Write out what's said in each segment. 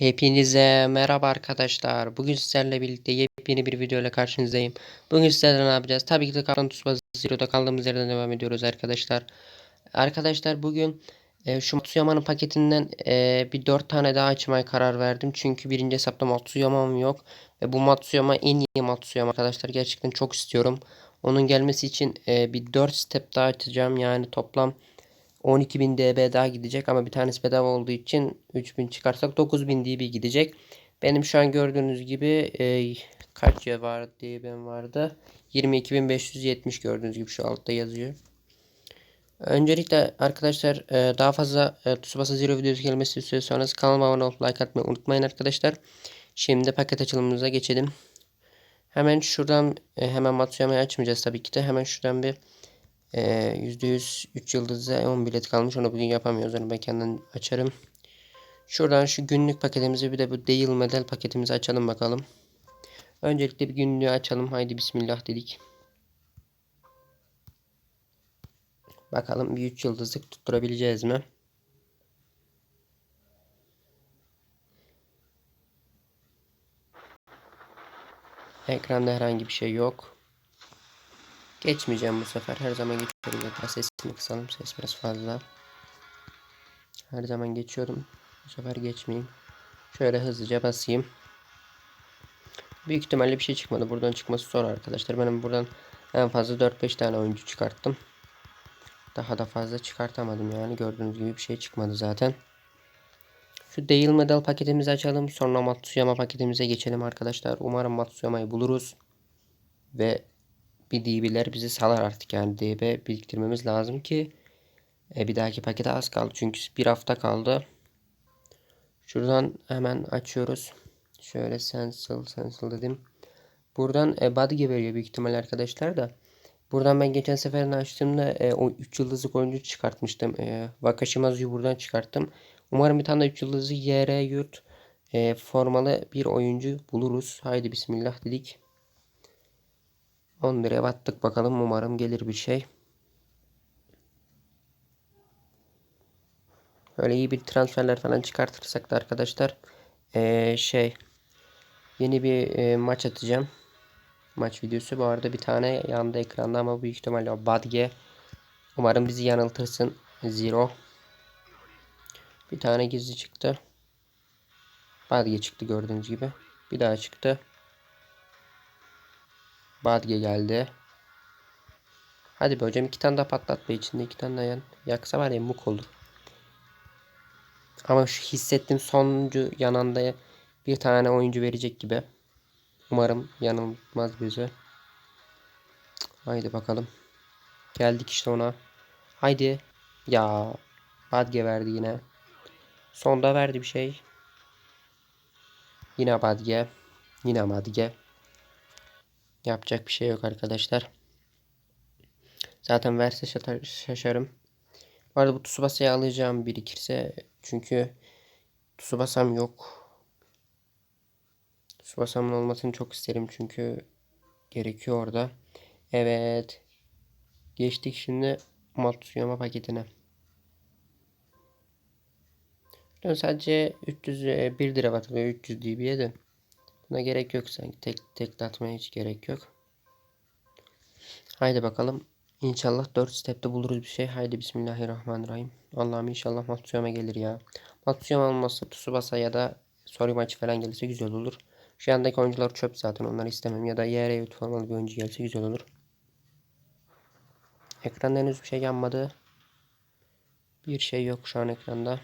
Hepinize merhaba arkadaşlar. Bugün sizlerle birlikte yepyeni bir video ile karşınızdayım. Bugün sizlerle ne yapacağız? Tabii ki de Kaptan Tsubasa Zero'da kaldığımız yerden devam ediyoruz arkadaşlar. Arkadaşlar bugün e, şu Matsuyama'nın paketinden e, bir 4 tane daha açmaya karar verdim. Çünkü birinci hesapta Matsuyama'm yok. Ve bu Matsuyama en iyi Matsuyama arkadaşlar. Gerçekten çok istiyorum. Onun gelmesi için e, bir 4 step daha açacağım. Yani toplam 12.000 dB daha gidecek ama bir tanesi bedava olduğu için 3000 çıkarsak 9000 dB gidecek. Benim şu an gördüğünüz gibi e, kaç ya var dB'm vardı? 22.570 gördüğünüz gibi şu altta yazıyor. Öncelikle arkadaşlar e, daha fazla e, Tsubasa Zero videosu gelmesi istiyorsanız kanalıma abone olup like atmayı unutmayın arkadaşlar. Şimdi paket açılımımıza geçelim. Hemen şuradan e, hemen Matsuyama'yı açmayacağız tabii ki de. Hemen şuradan bir ee, %100 3 yıldızda 10 bilet kalmış. Onu bugün yapamıyoruz. Onu ben kendim açarım. Şuradan şu günlük paketimizi bir de bu değil medal paketimizi açalım bakalım. Öncelikle bir günlüğü açalım. Haydi bismillah dedik. Bakalım bir 3 yıldızlık tutturabileceğiz mi? Ekranda herhangi bir şey yok. Geçmeyeceğim bu sefer. Her zaman geçiyorum. Yeter sesini kısalım. Ses biraz fazla. Her zaman geçiyorum. Bu sefer geçmeyeyim. Şöyle hızlıca basayım. Büyük ihtimalle bir şey çıkmadı. Buradan çıkması zor arkadaşlar. Benim buradan en fazla 4-5 tane oyuncu çıkarttım. Daha da fazla çıkartamadım yani. Gördüğünüz gibi bir şey çıkmadı zaten. Şu değil medal paketimizi açalım. Sonra Matsuyama paketimize geçelim arkadaşlar. Umarım Matsuyama'yı buluruz. Ve bir DB'ler bizi salar artık yani DB biriktirmemiz lazım ki e, bir dahaki pakete az kaldı çünkü bir hafta kaldı. Şuradan hemen açıyoruz. Şöyle sensal sensal dedim. Buradan e, Badge veriyor büyük ihtimal arkadaşlar da. Buradan ben geçen seferini açtığımda e, o 3 yıldızlık oyuncu çıkartmıştım. E, Wakashimazu'yu buradan çıkarttım. Umarım bir tane 3 yıldızlı YR yurt e, formalı bir oyuncu buluruz. Haydi bismillah dedik. 10 liraya battık bakalım. Umarım gelir bir şey. Öyle iyi bir transferler falan çıkartırsak da arkadaşlar ee, şey yeni bir e, maç atacağım. Maç videosu. Bu arada bir tane yanında ekranda ama büyük ihtimalle o Badge. Umarım bizi yanıltırsın. Zero. Bir tane gizli çıktı. Badge çıktı gördüğünüz gibi. Bir daha çıktı. Badge geldi. Hadi be hocam iki tane daha patlat be içinde iki tane daha yan. Yaksa var ya muk olur. Ama şu hissettim sonuncu yananda bir tane oyuncu verecek gibi. Umarım yanılmaz bize. Haydi bakalım. Geldik işte ona. Haydi. Ya. Badge verdi yine. Sonda verdi bir şey. Yine Badge. Yine Badge. Yapacak bir şey yok arkadaşlar. Zaten verse şaşarım. Bu arada bu Tsubasa'yı alacağım birikirse. Çünkü Tsubasa'm yok. Tsubasa'mın olmasını çok isterim çünkü gerekiyor orada. Evet. Geçtik şimdi Matsuyama paketine. Sadece 301 lira batırıyor 300 dB'ye de. Buna gerek yok sanki. Tek tek atmaya hiç gerek yok. Haydi bakalım. İnşallah 4 stepte buluruz bir şey. Haydi bismillahirrahmanirrahim. Allah'ım inşallah Matsuyama gelir ya. Matsuyama olmazsa Tsubasa ya da Sori maçı falan gelirse güzel olur. Şu andaki oyuncular çöp zaten onları istemem. Ya da YR formalı bir oyuncu gelse güzel olur. Ekranda henüz bir şey yanmadı. Bir şey yok şu an ekranda.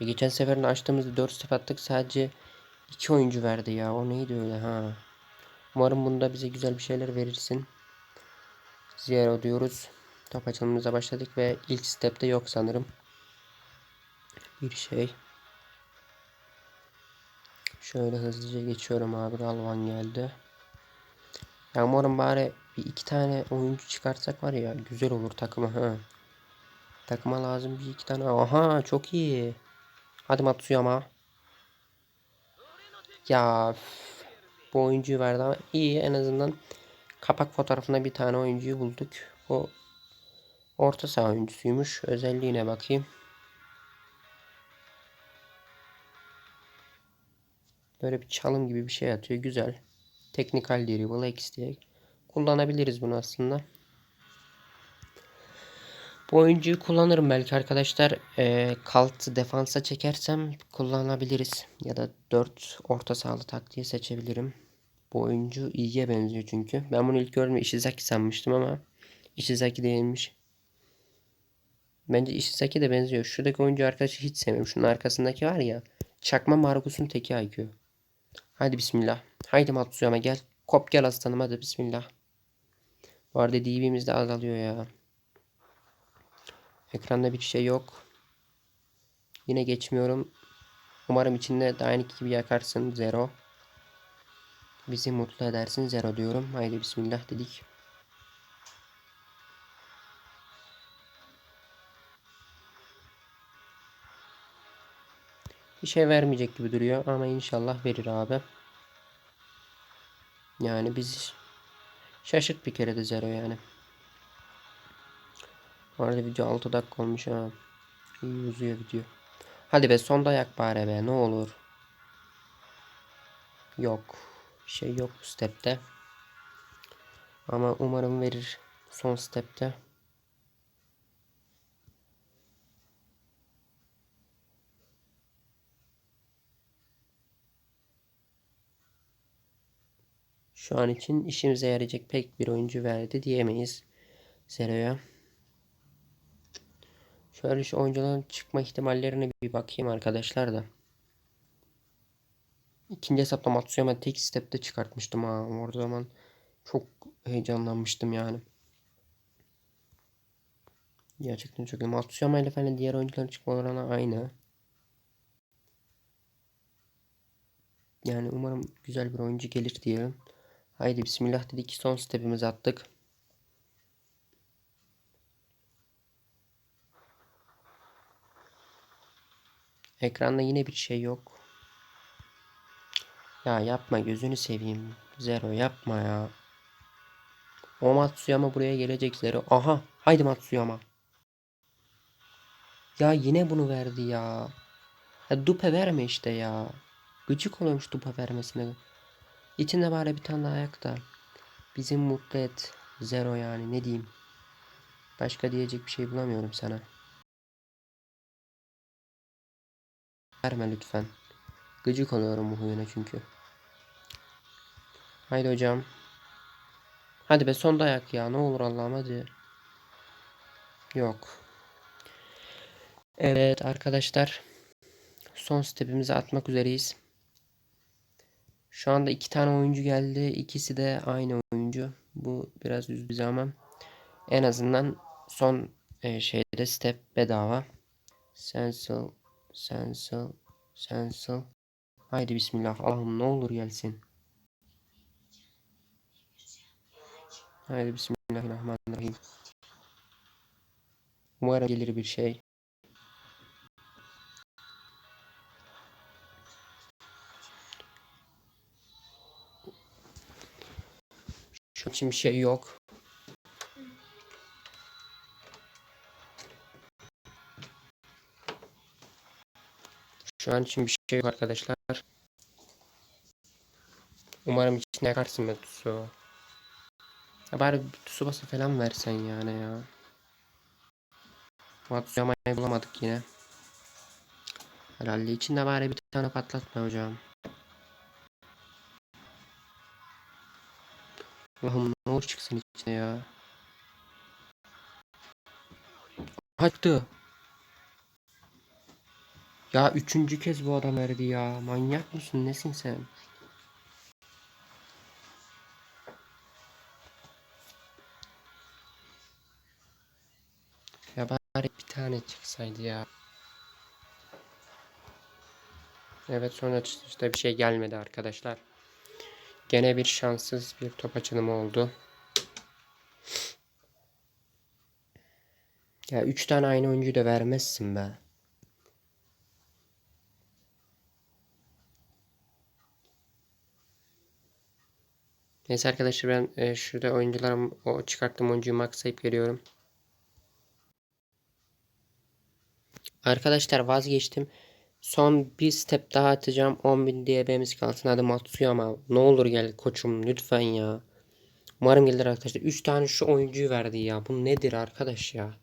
Geçen seferinde açtığımızda 4 step attık. Sadece İki oyuncu verdi ya. O neydi öyle ha. Umarım bunda bize güzel bir şeyler verirsin. Zero diyoruz. Top açılımımıza başladık ve ilk stepte yok sanırım. Bir şey. Şöyle hızlıca geçiyorum abi. Alvan geldi. Ya umarım bari bir iki tane oyuncu çıkartsak var ya güzel olur takıma ha. Takıma lazım bir iki tane. Aha çok iyi. Hadi Matsuyama. Ya bu oyuncuyu verdi ama iyi en azından kapak fotoğrafında bir tane oyuncuyu bulduk. O orta saha oyuncusuymuş. Özelliğine bakayım. Böyle bir çalım gibi bir şey atıyor. Güzel. Technical Dribble X diye. Kullanabiliriz bunu aslında. Bu oyuncuyu kullanırım belki arkadaşlar. Ee, kalt defansa çekersem kullanabiliriz. Ya da 4 orta sahalı taktiği seçebilirim. Bu oyuncu iyiye benziyor çünkü. Ben bunu ilk gördüğümde Ishizaki sanmıştım ama Ishizaki değilmiş. Bence Ishizaki de benziyor. Şuradaki oyuncu arkadaşı hiç sevmiyorum. Şunun arkasındaki var ya. Çakma Margus'un teki IQ. Hadi bismillah. Haydi Matsuyama gel. Kop gel aslanım hadi bismillah. Bu arada DB'miz de azalıyor ya. Ekranda bir şey yok. Yine geçmiyorum. Umarım içinde Dying gibi yakarsın. Zero. Bizi mutlu edersin. Zero diyorum. Haydi bismillah dedik. Bir şey vermeyecek gibi duruyor ama inşallah verir abi. Yani biz şaşırt bir kere de zero yani. Arada video 6 dakika olmuş ha. İyi uzuyor video. Hadi be son dayak bari be ne olur. Yok. Bir şey yok bu stepte. Ama umarım verir son stepte. Şu an için işimize yarayacak pek bir oyuncu verdi diyemeyiz Zero'ya. Şöyle şu oyuncuların çıkma ihtimallerine bir bakayım arkadaşlar da. İkinci hesapta Matsuyama tek step'te çıkartmıştım ha. Orada zaman çok heyecanlanmıştım yani. Gerçekten çok iyi. Matsuyama ile falan diğer oyuncuların çıkma oranı aynı. Yani umarım güzel bir oyuncu gelir diyelim. Haydi bismillah dedik. Son stepimizi attık. Ekranda yine bir şey yok. Ya yapma gözünü seveyim. Zero yapma ya. O Matsuyama buraya gelecek Zero. Aha haydi Matsuyama. Ya yine bunu verdi ya. Ya dupe verme işte ya. Gıcık oluyormuş dupe vermesine. İçinde bari bir tane daha ayak da. Bizim mutlu et. Zero yani ne diyeyim. Başka diyecek bir şey bulamıyorum sana. Verme lütfen. Gıcık oluyorum bu huyuna çünkü. Haydi hocam. Hadi be son dayak ya. Ne olur Allah'ım hadi. Yok. Evet arkadaşlar. Son stepimizi atmak üzereyiz. Şu anda iki tane oyuncu geldi. İkisi de aynı oyuncu. Bu biraz üzdü ama en azından son e, şeyde step bedava. Sensal, sensal, sensal. Haydi bismillah. Allah'ım ne olur gelsin. Haydi bismillahirrahmanirrahim. Umarım gelir bir şey. Şu için bir şey yok. Şu an için bir şey yok arkadaşlar. Umarım içine yakarsın be Tsu. Ya bari Tsubasa falan versen yani ya. Matsuyama'yı bulamadık yine. Herhalde içinde bari bir tane patlatma hocam. Allah'ım ne olur çıksın içine ya. Hattı. Ya üçüncü kez bu adam verdi ya. Manyak mısın? Nesin sen? Ya bari bir tane çıksaydı ya. Evet sonra işte bir şey gelmedi arkadaşlar. Gene bir şanssız bir top açılımı oldu. Ya 3 tane aynı oyuncuyu da vermezsin be. Neyse arkadaşlar ben e, şurada oyuncularım o çıkarttığım oyuncuyu maxlayıp geliyorum. Arkadaşlar vazgeçtim. Son bir step daha atacağım. 10.000 DB'miz kalsın. Hadi Matsuyama. Ne olur gel koçum lütfen ya. Umarım gelir arkadaşlar. 3 tane şu oyuncuyu verdi ya. Bu nedir arkadaş ya?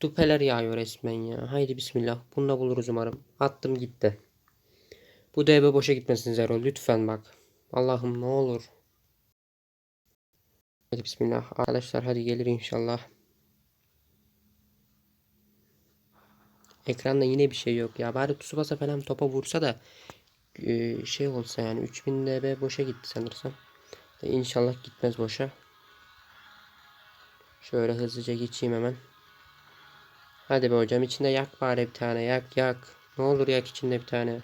Dupeler yağıyor resmen ya. Haydi bismillah. Bunu da buluruz umarım. Attım gitti. Bu DB boşa gitmesin Zero. Lütfen bak. Allah'ım ne olur. Hadi bismillah. Arkadaşlar hadi gelir inşallah. Ekranda yine bir şey yok ya. Bari Tsubasa falan topa vursa da e, şey olsa yani 3000 DB boşa gitti sanırsam. İnşallah gitmez boşa. Şöyle hızlıca geçeyim hemen. Hadi be hocam içinde yak bari bir tane yak yak. Ne olur yak içinde bir tane.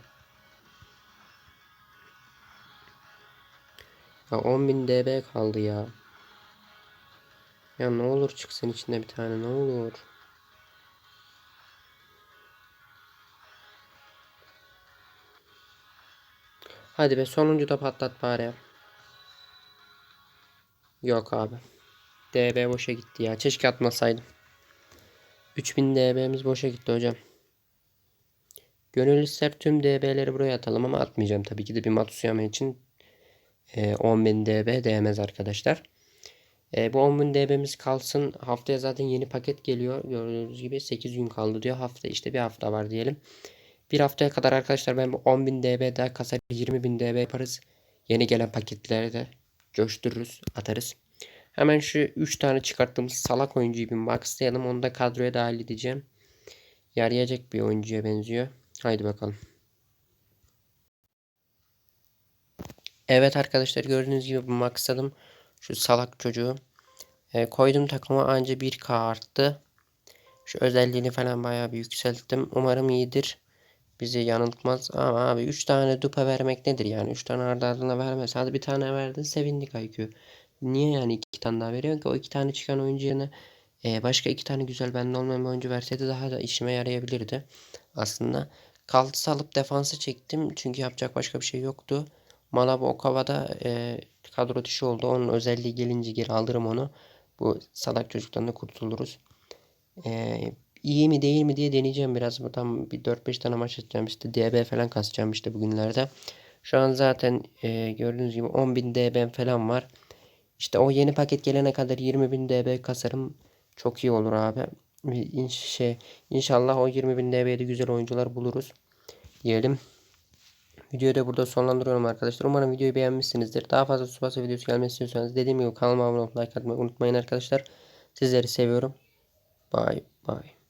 Ya 10.000 DB kaldı ya. Ya ne olur çıksın içinde bir tane ne olur. Hadi be sonuncu da patlat bari. Yok abi. DB boşa gitti ya. Keşke atmasaydım. 3000 DB'miz boşa gitti hocam. Gönül ister tüm DB'leri buraya atalım ama atmayacağım tabii ki de bir Matsuyama için e, 10.000 DB değmez arkadaşlar. E, bu 10.000 DB'miz kalsın. Haftaya zaten yeni paket geliyor. Gördüğünüz gibi 8 gün kaldı diyor. Hafta işte bir hafta var diyelim. Bir haftaya kadar arkadaşlar ben bu 10.000 DB daha kasar 20.000 DB yaparız. Yeni gelen paketleri de coştururuz, atarız. Hemen şu 3 tane çıkarttığımız salak oyuncuyu bir maxlayalım. Onu da kadroya dahil edeceğim. Yarayacak bir oyuncuya benziyor. Haydi bakalım. Evet arkadaşlar gördüğünüz gibi maxladım. Şu salak çocuğu. E, koydum takıma anca 1K arttı. Şu özelliğini falan bayağı bir yükselttim. Umarım iyidir. Bizi yanıltmaz. Ama abi 3 tane dupa vermek nedir yani? 3 tane ardı ardına vermez. Hadi bir tane verdin sevindik IQ. Niye yani 2 tane daha veriyorsun ki? O 2 tane çıkan oyuncu yerine e, başka 2 tane güzel bende olmayan oyuncu verseydi daha da işime yarayabilirdi. Aslında. Kaltısı alıp defansı çektim. Çünkü yapacak başka bir şey yoktu. Malabo Okava'da e, kadro dışı oldu. Onun özelliği gelince geri alırım onu. Bu salak çocuktan da kurtuluruz. E, iyi mi değil mi diye deneyeceğim biraz. Buradan bir 4-5 tane maç atacağım. İşte DB falan kasacağım işte bugünlerde. Şu an zaten e, gördüğünüz gibi 10.000 DB falan var. İşte o yeni paket gelene kadar 20.000 DB kasarım. Çok iyi olur abi. İnş şey, inşallah o 20.000 DB'de güzel oyuncular buluruz. Diyelim. Videoyu da burada sonlandırıyorum arkadaşlar. Umarım videoyu beğenmişsinizdir. Daha fazla Tsubasa videosu gelmesi istiyorsanız dediğim gibi kanalıma abone olmayı like atmayı unutmayın arkadaşlar. Sizleri seviyorum. Bye bye.